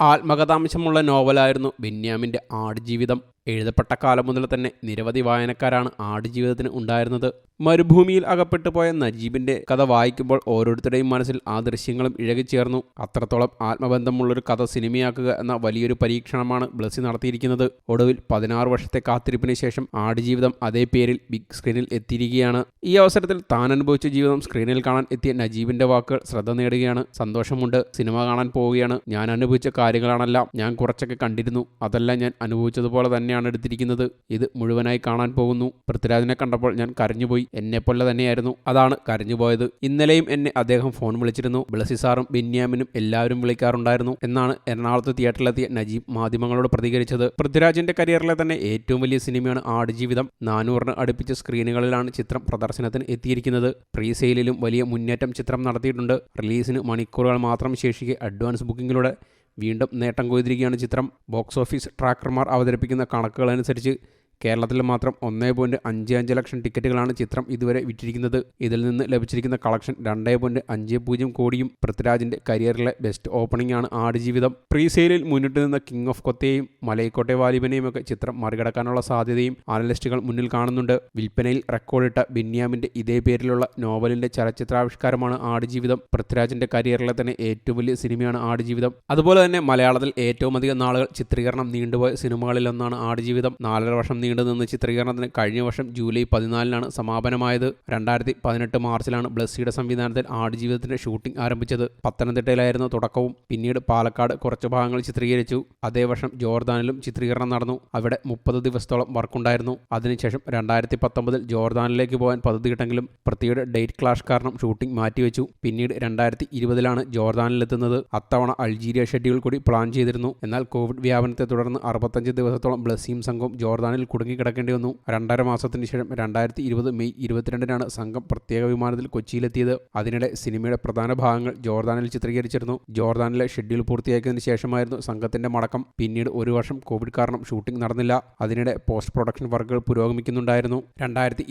ആത്മകഥാംശമുള്ള നോവലായിരുന്നു ബെന്യാമിന്റെ ആടുജീവിതം. എഴുതപ്പെട്ട കാലം മുതൽ തന്നെ നിരവധി വായനക്കാരാണ് ആടുജീവിതത്തിന് ഉണ്ടായിരുന്നത്. മരുഭൂമിയിൽ അകപ്പെട്ടു പോയ നജീബിന്റെ കഥ വായിക്കുമ്പോൾ ഓരോരുത്തരുടെയും മനസ്സിൽ ആ ദൃശ്യങ്ങളും ഇഴകിച്ചേർന്നു അത്രത്തോളം ആത്മബന്ധമുള്ളൊരു കഥ സിനിമയാക്കുക എന്ന വലിയൊരു പരീക്ഷണമാണ് ബ്ലസി നടത്തിയിരിക്കുന്നത്. ഒടുവിൽ പതിനാറ് വർഷത്തെ കാത്തിരിപ്പിന് ശേഷം ആടുജീവിതം അതേ പേരിൽ ബിഗ് സ്ക്രീനിൽ എത്തിയിരിക്കുകയാണ്. ഈ അവസരത്തിൽ താൻ അനുഭവിച്ച ജീവിതം സ്ക്രീനിൽ കാണാൻ എത്തിയ നജീബിന്റെ വാക്കുകൾ ശ്രദ്ധ നേടുകയാണ്. സന്തോഷമുണ്ട്. സിനിമ കാണാൻ പോവുകയാണ്. ഞാൻ അനുഭവിച്ച കാര്യങ്ങളാണെല്ലാം ഞാൻ കുറച്ചൊക്കെ കണ്ടിരുന്നു. അതെല്ലാം ഞാൻ അനുഭവിച്ചതുപോലെ തന്നെയാണ്. എടുത്തിരിക്കുന്നത്. ഇത് മുഴുവനായി കാണാൻ പോകുന്നു. പൃഥ്വിരാജിനെ കണ്ടപ്പോൾ ഞാൻ കരഞ്ഞുപോയി. എന്നെപ്പോലെ തന്നെയായിരുന്നു. അതാണ് കരഞ്ഞുപോയത്. ഇന്നലെയും എന്നെ അദ്ദേഹം ഫോൺ വിളിച്ചിരുന്നു. ബ്ലസി സാറും ബെന്യാമിനും എല്ലാവരും വിളിക്കാറുണ്ടായിരുന്നു എന്നാണ് എറണാകുളത്ത് തിയേറ്ററിലെത്തിയ നജീബ് മാധ്യമങ്ങളോട് പ്രതികരിച്ചത്. പൃഥ്വിരാജിന്റെ കരിയറിലെ തന്നെ ഏറ്റവും വലിയ സിനിമയാണ് ആടുജീവിതം. നാനൂറിന് അടുപ്പിച്ച സ്ക്രീനുകളിലാണ് ചിത്രം പ്രദർശനത്തിന് എത്തിയിരിക്കുന്നത്. പ്രീ സെയിലിലും വലിയ മുന്നേറ്റം ചിത്രം നടത്തിയിട്ടുണ്ട്. റിലീസിന് മണിക്കൂറുകൾ മാത്രം ശേഷിക്കെ അഡ്വാൻസ് ബുക്കിങ്ങിലൂടെ വീണ്ടും നേട്ടം കൊയ്തിരിക്കുകയാണ് ചിത്രം. ബോക്സ് ഓഫീസ് ട്രാക്കർമാർ അവതരിപ്പിക്കുന്ന കണക്കുകളനുസരിച്ച് കേരളത്തിൽ മാത്രം ഒന്നേ പോയിന്റ് അഞ്ച് അഞ്ച് ലക്ഷം ടിക്കറ്റുകളാണ് ചിത്രം ഇതുവരെ വിറ്റിരിക്കുന്നത്. ഇതിൽ നിന്ന് ലഭിച്ചിരിക്കുന്ന കളക്ഷൻ രണ്ടേ പോയിന്റ് അഞ്ച് പൂജ്യം കോടിയും പൃഥ്വിരാജിന്റെ കരിയറിലെ ബെസ്റ്റ് ഓപ്പണിംഗ് ആണ് ആടുജീവിതം. പ്രീസെയിലിൽ മുന്നിട്ട് നിന്ന കിങ് ഓഫ് കൊത്തയെയും മലൈക്കോട്ടെ വാലിബനെയും ഒക്കെ ചിത്രം മറികടക്കാനുള്ള സാധ്യതയും അനലിസ്റ്റുകൾ മുന്നിൽ കാണുന്നുണ്ട്. വിൽപ്പനയിൽ റെക്കോർഡിട്ട ബെന്യാമിന്റെ ഇതേ പേരിലുള്ള നോവലിന്റെ ചലച്ചിത്രാവിഷ്കാരമാണ് ആടുജീവിതം. പൃഥ്വിരാജിന്റെ കരിയറിലെ തന്നെ ഏറ്റവും വലിയ സിനിമയാണ് ആടുജീവിതം. അതുപോലെ തന്നെ മലയാളത്തിൽ ഏറ്റവും അധികം നാളുകൾ ചിത്രീകരണം നീണ്ടുപോയ സിനിമകളിലൊന്നാണ് ആടുജീവിതം. നാലര വർഷം നീണ്ടുനിന്ന ചിത്രീകരണത്തിന് കഴിഞ്ഞ വർഷം ജൂലൈ പതിനാലിനാണ് സമാപനമായത്. രണ്ടായിരത്തി പതിനെട്ട് മാർച്ചിലാണ് ബ്ലസ്സിയുടെ സംവിധാനത്തിൽ ആടുജീവിതത്തിന്റെ ഷൂട്ടിംഗ് ആരംഭിച്ചത്. പത്തനംതിട്ടയിലായിരുന്നു തുടക്കവും. പിന്നീട് പാലക്കാട് കുറച്ച് ഭാഗങ്ങൾ ചിത്രീകരിച്ചു. അതേ വർഷം ജോർദാനിലും ചിത്രീകരണം നടന്നു. അവിടെ മുപ്പത് ദിവസത്തോളം വർക്കുണ്ടായിരുന്നു. അതിനുശേഷം രണ്ടായിരത്തി പത്തൊമ്പതിൽ ജോർദാനിലേക്ക് പോകാൻ പദ്ധതിയിട്ടെങ്കിലും പൃഥ്വിയുടെ ഡേറ്റ് ക്ലാഷ് കാരണം ഷൂട്ടിംഗ് മാറ്റിവെച്ചു. പിന്നീട് രണ്ടായിരത്തി ഇരുപതിലാണ് ജോർദാനിലെത്തുന്നത്. അത്തവണ അൾജീരിയ ഷെഡ്യൂൾ കൂടി പ്ലാൻ ചെയ്തിരുന്നു. എന്നാൽ കോവിഡ് വ്യാപനത്തെ തുടർന്ന് അറുപത്തഞ്ച് ദിവസത്തോളം ബ്ലസ്സിയും സംഘവും ജോർദാനിൽ കുടുങ്ങിക്കിടക്കേണ്ടി വന്നു. രണ്ടര മാസത്തിന് ശേഷം രണ്ടായിരത്തി ഇരുപത് മെയ് ഇരുപത്തിരണ്ടിനാണ് സംഘം പ്രത്യേക വിമാനത്തിൽ കൊച്ചിയിലെത്തിയത്. അതിനിടെ സിനിമയുടെ പ്രധാന ഭാഗങ്ങൾ ജോർദാനിൽ ചിത്രീകരിച്ചിരുന്നു. ജോർദാനിലെ ഷെഡ്യൂൾ പൂർത്തിയാക്കിയതിനു ശേഷമായിരുന്നു സംഘത്തിന്റെ മടക്കം. പിന്നീട് ഒരു വർഷം കോവിഡ് കാരണം ഷൂട്ടിംഗ് നടന്നില്ല. അതിനിടെ പോസ്റ്റ് പ്രൊഡക്ഷൻ വർക്കുകൾ പുരോഗമിക്കുന്നുണ്ടായിരുന്നു. രണ്ടായിരത്തി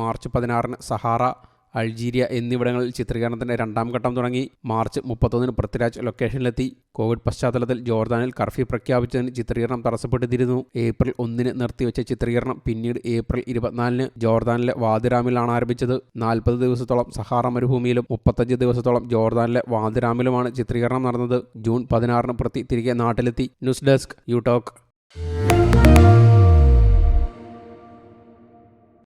മാർച്ച് പതിനാറിന് സഹാറ അൾജീരിയ എന്നിവിടങ്ങളിൽ ചിത്രീകരണത്തിന്റെ രണ്ടാം ഘട്ടം തുടങ്ങി. മാർച്ച് മുപ്പത്തൊന്നിന് പൃഥ്വിരാജ് ലൊക്കേഷനിലെത്തി കോവിഡ് പശ്ചാത്തലത്തിൽ ജോർദാനിൽ കർഫ്യൂ പ്രഖ്യാപിച്ചതിന് ചിത്രീകരണം തടസ്സപ്പെട്ടിരുന്നു. ഏപ്രിൽ ഒന്നിന് നിർത്തിവെച്ച ചിത്രീകരണം പിന്നീട് ഏപ്രിൽ ഇരുപത്തിനാലിന് ജോർദാനിലെ വാദിറാമിലാണ് ആരംഭിച്ചത്. നാൽപ്പത് ദിവസത്തോളം സഹാറ മരുഭൂമിയിലും മുപ്പത്തഞ്ച് ദിവസത്തോളം ജോർദാനിലെ വാദിറാമിലുമാണ് ചിത്രീകരണം നടന്നത്. ജൂൺ പതിനാറിന് പ്രതി തിരികെ നാട്ടിലെത്തി. News desk U